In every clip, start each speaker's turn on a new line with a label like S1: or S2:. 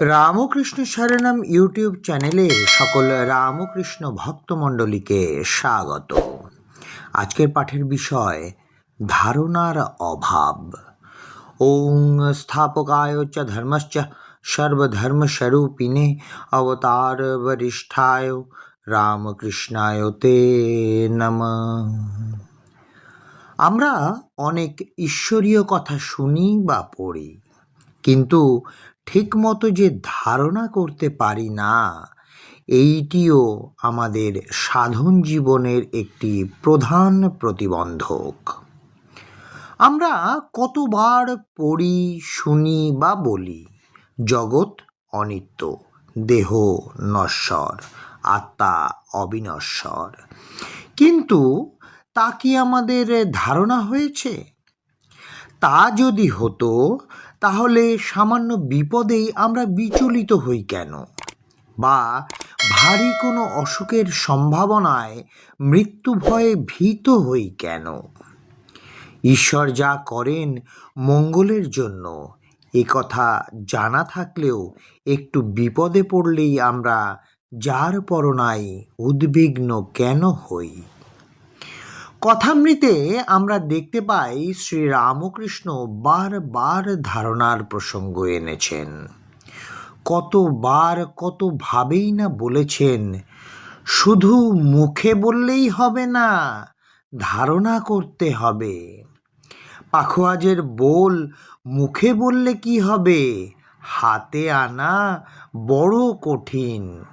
S1: Ramakrishna সারনাম YouTube চ্যানেলে সকল রামকৃষ্ণ ভক্তমণ্ডলীকে স্বাগত। আজকের পাঠের বিষয়, ধারণার অভাব। ওং স্থাপকায় চ ধর্মশ্চ সর্বধর্মস্বরূপিণে অবতার বরিষ্ঠায় রামকৃষ্ণায় তে নম। আমরা অনেক ঈশ্বরীয় কথা শুনি বা পড়ি, কিন্তু ঠিকমতো যে ধারণা করতে পারি না, এইটিও আমাদের সাধন জীবনের একটি প্রধান প্রতিবন্ধক। আমরা কতবার পড়ি, শুনি বা বলি, জগৎ অনিত্য, দেহ নশ্বর, আত্মা অবিনশ্বর। কিন্তু তা কি আমাদের ধারণা হয়েছে? তা যদি হতো তাহলে সামান্য বিপদেই আমরা বিচলিত হই কেন? বা ভারী কোনো অসুখের সম্ভাবনায় মৃত্যু ভয়ে ভীত হই কেন? ঈশ্বর যা করেন মঙ্গলের জন্য, এ কথা জানা থাকলেও একটু বিপদে পড়লেই আমরা যার পরনায় উদ্বিগ্ন কেন হই? কথামৃতে আমরা দেখতে পাই শ্রী রামকৃষ্ণ বারবার ধারণার প্রসঙ্গ এনেছেন। কতবার কতভাবেই না বলেছেন, শুধু মুখে বললেই হবে না, ধারণা করতে হবে। পাখোয়াজের বোল মুখে বললে কি হবে? হাতে আনা বড় কঠিন।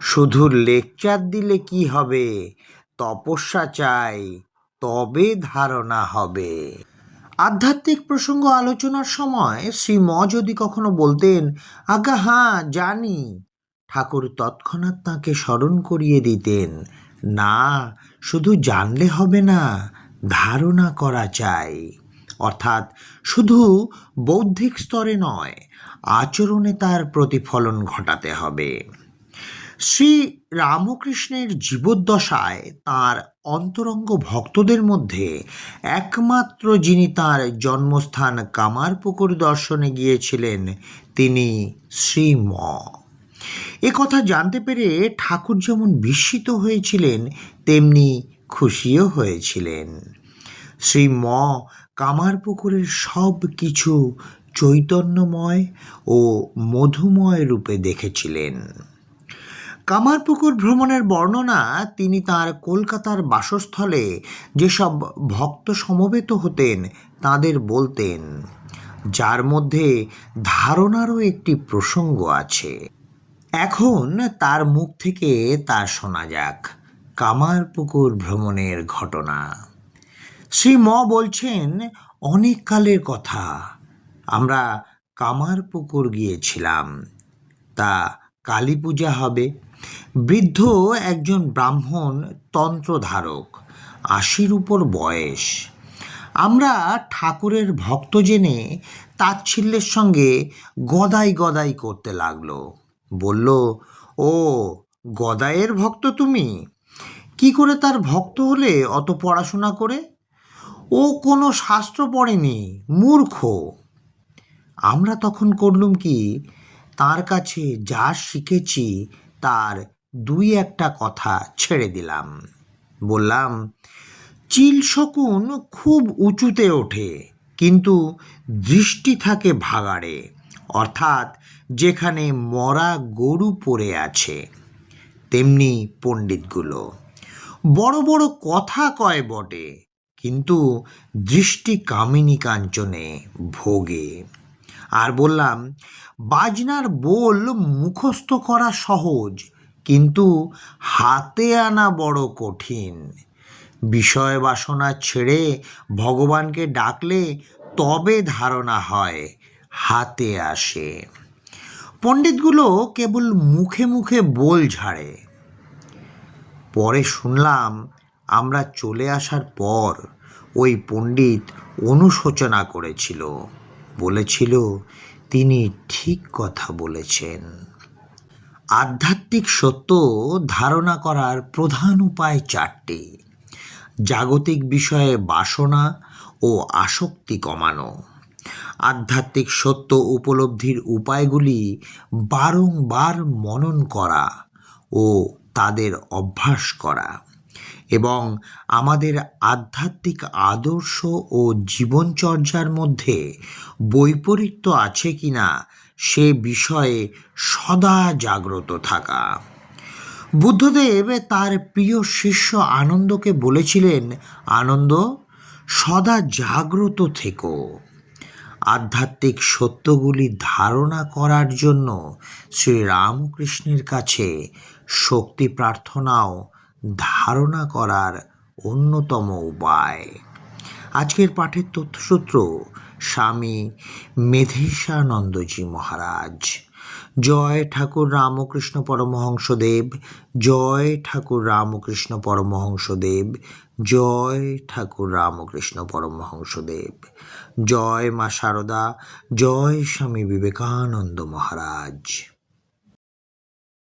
S1: শুধু লেকচার দিলে কি হবে? তপস্যা চাই তবে ধারণা হবে। আধ্যাত্মিক প্রসঙ্গ আলোচনার সময় শ্রী ম যদি কখনো বলতেন, আজ্ঞা হাঁ জানি। ঠাকুর তৎক্ষণাৎ তাঁকে স্মরণ করিয়ে দিতেন, না, শুধু জানলে হবে না, ধারণা করা চাই। অর্থাৎ শুধু বৌদ্ধিক স্তরে নয়, আচরণে তার প্রতিফলন ঘটাতে হবে। শ্রী রামকৃষ্ণের জীবদ্দশায় তার অন্তরঙ্গ ভক্তদের মধ্যে একমাত্র যিনি তার জন্মস্থান কামারপুকুর দর্শনে গিয়েছিলেন, তিনি শ্রীম এ কথা জানতে পেরে ঠাকুর যেমন বিস্মিত হয়েছিলেন, তেমনি খুশিও হয়েছিলেন। শ্রী ম কামারপুকুরের সব কিছু চৈতন্যময় ও মধুময় রূপে দেখেছিলেন। কামারপুকুর ভ্রমণের বর্ণনা তিনি তার কলকাতার বাসস্থলে যেসব ভক্ত সমবেত হতেন তাদের বলতেন। যার মধ্যে ধারণারও একটি প্রসঙ্গ আছে। এখন তার মুখ থেকে তা শোনা যাক। কামারপুকুর ভ্রমণের ঘটনা। শ্রী ম বলছেন, অনেক কালের কথা। আমরা কামারপুকুর গিয়েছিলাম। তা কালী পূজা হবে। বৃদ্ধ একজন ব্রাহ্মণ তন্ত্রধারক, আশির উপর বয়স। আমরা ঠাকুরের ভক্ত জেনে তাচ্ছিল্যের সঙ্গে গদাই গদাই করতে লাগল। বলল, ও, গদাইয়ের ভক্ত তুমি? কি করে তার ভক্ত হলে অত পড়াশোনা করে? ও কোনো শাস্ত্র পড়েনি, মূর্খ। আমরা তখন করলুম কি তার কাছে যা শিখেছি তার দুই একটা কথা ছেড়ে দিলাম। বললাম, চিল শকুন খুব উঁচুতে ওঠে, কিন্তু দৃষ্টি থাকে ভাগাড়ে, অর্থাৎ যেখানে মরা গরু পড়ে আছে। তেমনি পণ্ডিতগুলো, বড় বড় কথা কয় বটে, কিন্তু দৃষ্টি কামিনী কাঞ্চনে ভোগে। আর বললাম, বাজনার বোল মুখস্থ করা সহজ, কিন্তু হাতে আনা বড় কঠিন। বিষয় বাসনা ছেড়ে ভগবানকে ডাকলে তবে ধারণা হয়, হাতে আসে। পণ্ডিতগুলো কেবল মুখে মুখে বোল ঝাড়ে। পরে শুনলাম, আমরা চলে আসার পর ওই পণ্ডিত অনুশোচনা করেছিল। বলেছিল, তিনি ঠিক কথা বলেছেন। আধ্যাত্মিক সত্য ধারণা করার প্রধান উপায় চারটি। জাগতিক বিষয়ে বাসনা ও আসক্তি কমানো। আধ্যাত্মিক সত্য উপলব্ধির উপায়গুলি বারংবার মনন করা ও তাদের অভ্যাস করা। এবং আমাদের আধ্যাত্মিক আদর্শ ও জীবনচর্যার মধ্যে বৈপরীত্য আছে কি না সে বিষয়ে সদা জাগ্রত থাকা। বুদ্ধদেব তার প্রিয় শিষ্য আনন্দকে বলেছিলেন, আনন্দ, সদা জাগ্রত থেকো। আধ্যাত্মিক সত্যগুলি ধারণা করার জন্য শ্রী রামকৃষ্ণের কাছে শক্তি প্রার্থনাও ধারণা করার অন্যতম উপায়। আজকের পাঠের তথ্যসূত্র, স্বামী মেধেশানন্দজি মহারাজ। জয় ঠাকুর রামকৃষ্ণ পরমহংসদেব, জয় ঠাকুর রামকৃষ্ণ পরমহংসদেব, জয় ঠাকুর রামকৃষ্ণ পরমহংসদেব। জয় মা শারদা জয় স্বামী বিবেকানন্দ মহারাজ।